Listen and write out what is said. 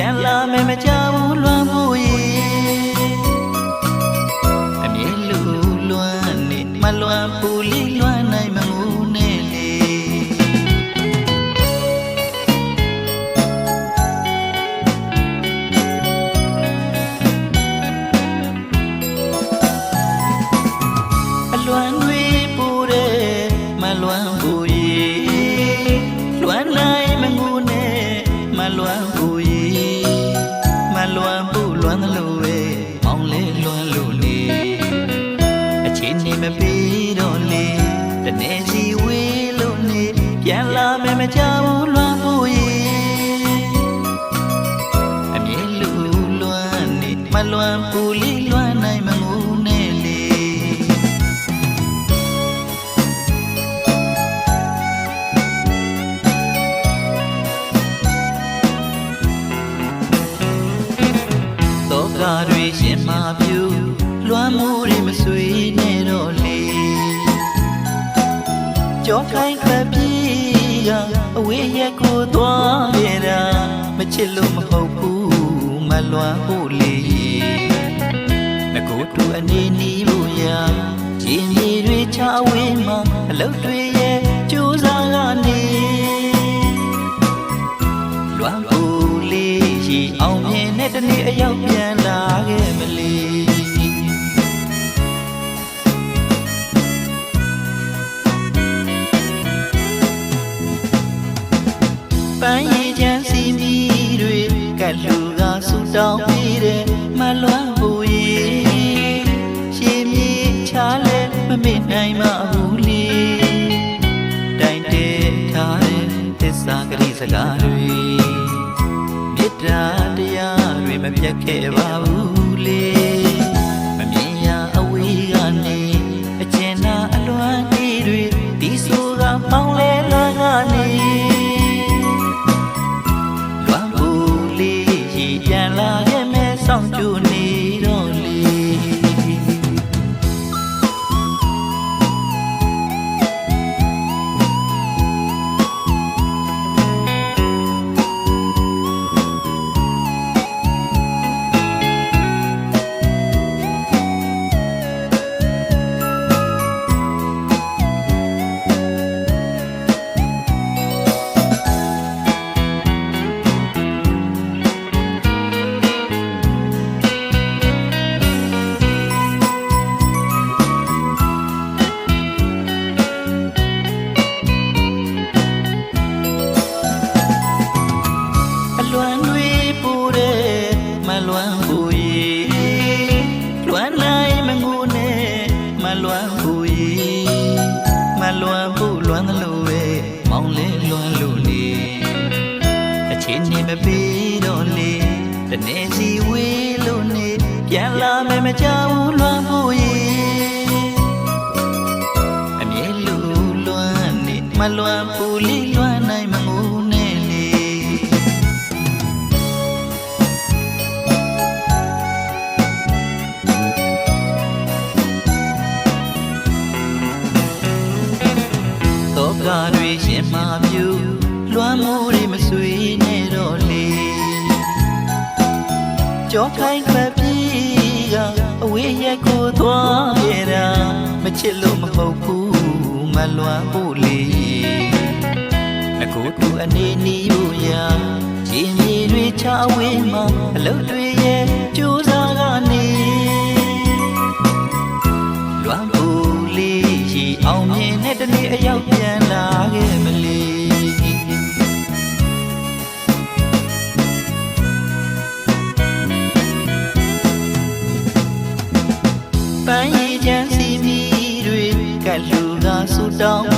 ပြန်လာမယ်မကြဘူးလွမ်းဖို့ရေအမြင်လူလွမ်းနေမလွမ်းပူလေးလွမ်းနိုင်မမှုနဲ့လေအလွမ်းတွေပူတယ်မလွမ်း အချိန်နေမပေးတော့လေတနေ့စီဝေးလို့နေပြန်လာမယ်မကြဘူးလွမ်းဖို့ရေအမြဲလူလွမ်းနေမလွမ်းပူလေးလွမ်းနိုင်မမှုနဲ့လေတော့ကားတွေရှင်မပြူ လွမ်းမှုတွေမဆွေနဲ့တော့လေကြောခိုင်းခပ်ပြေးကအဝေးရက်ကိုသွားခဲ့တာမချစ်လို့မဟုတ်ဘူးမလွမ်းဖို့လေငကိုတူအနေနီးဖို့ရာရှင်မြေတွေချဝေးမှာအလုတ်တွေရဲ့ကြိုးစားကနေလွမ်းပူလေးရှိအောင်မြင်တဲ့တနေ့အရောက်ပြန် ပန်းရည်ချမ်းစီမီတွေကလူကဆူတောင်းပြီးတဲ့မလွမ်းပူရဲ့ရှင်မြေချားလဲမမေ့နိုင်မဘူးလေတိုင်တဲထားတဲ့သစ္စာဂရိစကားတွေမေတ္တာတရားတွေမပြတ်ခဲ့ပါဘူး လွမ်းဘူးလွမ်းသလိုပဲမောင်းလဲလွမ်းလို့လေအချင်းနေမပေးတော့လေတနေ့စီဝေးလို့နေပြန်လာမယ်မကြောက်လွမ်းဘူးရေအမြဲလူလွမ်းနေမလွမ်းဘူးလေလွမ်း ကတွေရှင်မာပြူလွမ်းမှုတွေမဆွေနဲ့တော့လေကြောခိုင်းခပ်ပြေးကအဝေးရက်ကိုသွားခဲ့တာမချစ်လို့မဟုတ်ဘူးမလွမ်းဖို့လေငကိုတူအနေနီးဖို့ရာရှင်မြေတွေချဝေးမှာအလုတ်တွေရဲ့ကြိုးစားကနေ လေးရှိအောင်မြင်တဲ့တနေ့အရောက်ပြန်လာခဲ့မလီပန်းရည်ချမ်းစီမီတွေကလူကဆူတောင်းပြီးတဲ့မလွမ်းပူ